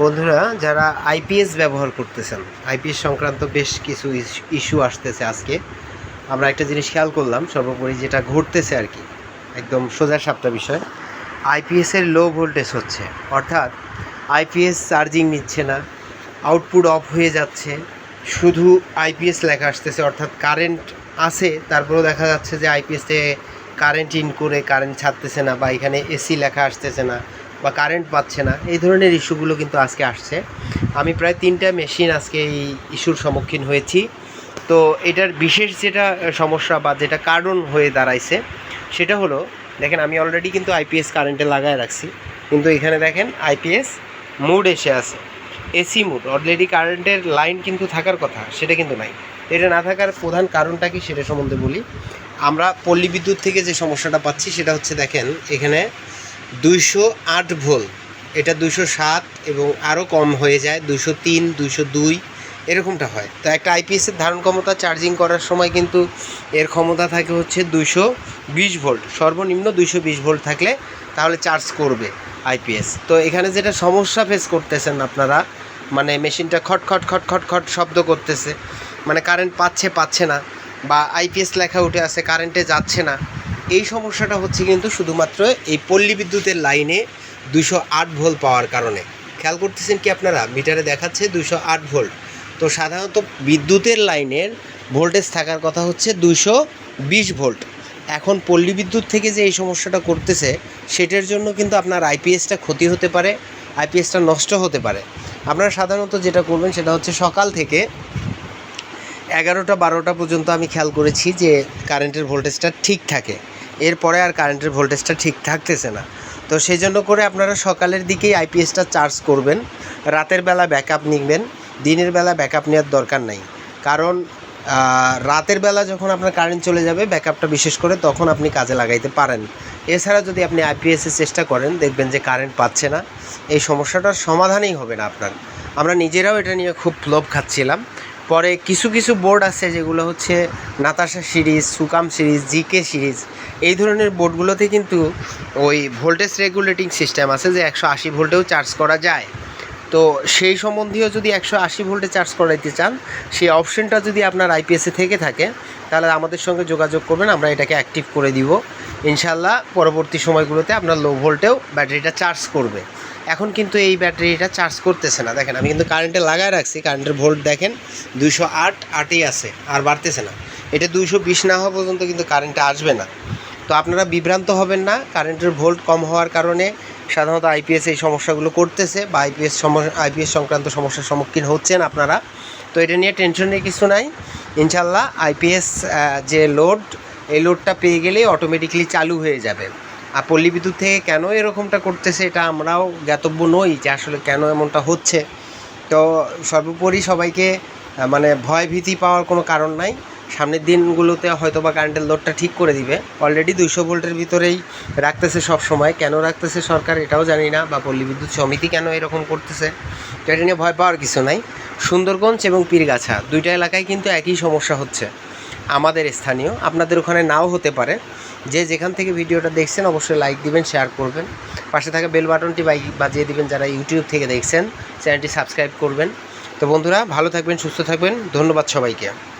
বন্ধুরা, যারা আইপিএস ব্যবহার করতেছেন, আইপিএস সংক্রান্ত বেশ কিছু ইস্যু আসতেছে আজকে। আমরা একটা জিনিস খেয়াল করলাম, সর্বোপরি যেটা ঘটতেছে আর কি, একদম সোজা সাপটা বিষয়। আইপিএসের লো ভোল্টেজ হচ্ছে, অর্থাৎ আইপিএস চার্জিং নিচ্ছে না আউটপুট অফ হয়ে যাচ্ছে, শুধু আইপিএস লেখা আসতেছে, অর্থাৎ কারেন্ট আছে, তারপরেও দেখা যাচ্ছে যে আইপিএস কারেন্ট ইন করে কারেন্ট ছাড়তেছে না, বা এখানে এসি লেখা আসতেছে না। বা কারেন্ট পাচ্ছে না, এই ধরনের ইস্যুগুলো কিন্তু আজকে আসছে। আমি প্রায় তিনটা মেশিন আজকে এই ইস্যুর সম্মুখীন হয়েছি। তো এটার বিশেষ যেটা সমস্যা বা যেটা কারণ হয়ে দাঁড়াইছে, সেটা হলো, দেখেন আমি অলরেডি কিন্তু আইপিএস কারেন্টে লাগায় রাখছি। কিন্তু এখানে দেখেন আইপিএস মুড এসে আছে। এসি মুড অলরেডি কারেন্টের লাইন কিন্তু থাকার কথা, সেটা কিন্তু নাই। এটা না থাকার প্রধান কারণটা কি সেটা সম্বন্ধে বলি। আমরা পল্লী বিদ্যুৎ থেকে যে সমস্যাটা পাচ্ছি, সেটা হচ্ছে দেখেন, এখানে দুইশো আট ভোল্ট এটা দুশো সাত এবং আরও কম হয়ে যায় দুশো তিন দুশো দুই, এরকমটা হয়। তো একটা আইপিএসের ধারণ ক্ষমতা চার্জিং করার সময় কিন্তু এর ক্ষমতা থাকে হচ্ছে দুশো বিশ ভোল্ট। সর্বনিম্ন দুশো বিশ ভোল্ট থাকলে তাহলে চার্জ করবে আইপিএস। তো এখানে যেটা সমস্যা ফেস করতেছেন আপনারা মানে মেশিনটা খট খট খট খট খট শব্দ করতেছে মানে কারেন্ট পাচ্ছে পাচ্ছে না, বা আইপিএস লেখা উঠে আছে কারেন্টে যাচ্ছে না এই সমস্যাটা হচ্ছে কিন্তু শুধুমাত্র এই পল্লী বিদ্যুতের লাইনে দুশো আট ভোল্ট পাওয়ার কারণে। খেয়াল করতেছেন কি আপনারা? মিটারে দেখাচ্ছে দুশো আট ভোল্ট। তো সাধারণত বিদ্যুতের লাইনের ভোল্টেজ থাকার কথা হচ্ছে দুশো বিশ ভোল্ট। এখন পল্লী বিদ্যুৎ থেকে যে এই সমস্যাটা করতেছে, সেটার জন্য কিন্তু আপনার আইপিএসটা ক্ষতি হতে পারে, আইপিএসটা নষ্ট হতে পারে। আপনারা সাধারণত যেটা করবেন সেটা হচ্ছে সকাল থেকে এগারোটা বারোটা পর্যন্ত আমি খেয়াল করেছি যে কারেন্টের ভোল্টেজটা ঠিক থাকে। এরপরে আর কারেন্টের ভোল্টেজটা ঠিক থাকতেছে না। তো সেই জন্য করে আপনারা সকালের দিকেই আইপিএসটা চার্জ করবেন, রাতের বেলা ব্যাকআপ নিবেন, দিনের বেলা ব্যাকআপ নেওয়ার দরকার নাই। কারণ রাতের বেলা যখন আপনার কারেন্ট চলে যাবে ব্যাকআপটা বিশেষ করে তখন আপনি কাজে লাগাইতে পারেন। এছাড়া যদি আপনি আইপিএসের চেষ্টা করেন, দেখবেন যে কারেন্ট পাচ্ছে না। এই সমস্যাটার সমাধানই হবে না আপনার। আমরা নিজেরাও এটা নিয়ে খুব লোভ খাচ্ছিলাম। পরে কিছু কিছু বোর্ড আছে যেগুলো হচ্ছে Natasha series, Sukam series, GK series. এই ধরনের বোর্ডগুলোতে কিন্তু ওই ভোল্টেজ রেগুলেটিং সিস্টেম আছে যে একশো আশি ভোল্টেও চার্জ করা যায়। তো সেই সম্বন্ধীয় যদি একশো আশি ভোল্টে চার্জ করাইতে চান, সেই অপশনটা যদি আপনার আইপিএসে থেকে থাকে, তাহলে আমাদের সঙ্গে যোগাযোগ করবেন, আমরা এটাকে অ্যাক্টিভ করে দিব। ইনশাল্লাহ পরবর্তী সময়গুলোতে আপনার লো ভোল্টেও ব্যাটারিটা চার্জ করবে। এখন কিন্তু এই ব্যাটারিটা চার্জ করতেছে না। দেখেন, আমি কিন্তু কারেন্টে লাগায় রাখছি কারেন্টের ভোল্ট দেখেন, দুইশো আট, আটই আছে, আর বাড়তেছে না। এটা দুইশো বিশ না হওয়া পর্যন্ত কিন্তু কারেন্টে আসবে না। তো আপনারা বিভ্রান্ত হবেন না কারেন্টের ভোল্ট কম হওয়ার কারণে সাধারণত আইপিএস এই সমস্যাগুলো করতেছে বা আইপিএস আইপিএস সংক্রান্ত সমস্যার সম্মুখীন হচ্ছেন আপনারা। তো এটা নিয়ে টেনশনের কিছু নাই। ইনশাল্লাহ আইপিএস যে লোড এই লোডটা পেয়ে গেলেই অটোমেটিকলি চালু হয়ে যাবে। পল্লী বিদ্যুৎ থেকে কেন এরকমটা করতেছে এটা আমরাও জ্ঞাতব্য নই যে আসলে কেন এমনটা হচ্ছে। তো সর্বোপরি সবাইকে মানে ভয় ভীতি পাওয়ার কোনো কারণ নাই। সামনের দিনগুলোতে হয়তো বা কারেন্টের লোডটা ঠিক করে দিবে। অলরেডি দুইশো ভোল্টের ভিতরেই রাখতেছে সব সময়। কেন রাখতেছে সরকার এটাও জানি না বা পল্লী বিদ্যুৎ সমিতি কেন এরকম করতেছে। এটা নিয়ে ভয় পাওয়ার কিছু নাই। সুন্দরগঞ্জ এবং পীরগাছা, দুইটা এলাকায় কিন্তু একই সমস্যা হচ্ছে। আমাদের স্থানীয়। আপনাদের ওখানে নাও হতে পারে। যে যেখান থেকে ভিডিওটা দেখছেন, অবশ্যই লাইক দিবেন শেয়ার করবেন। পাশে থাকা বেল বাটনটি বাজিয়ে দিবেন যারা ইউটিউব থেকে দেখছেন চ্যানেলটি সাবস্ক্রাইব করবেন। তো বন্ধুরা, ভালো থাকবেন, সুস্থ থাকবেন। ধন্যবাদ সবাইকে।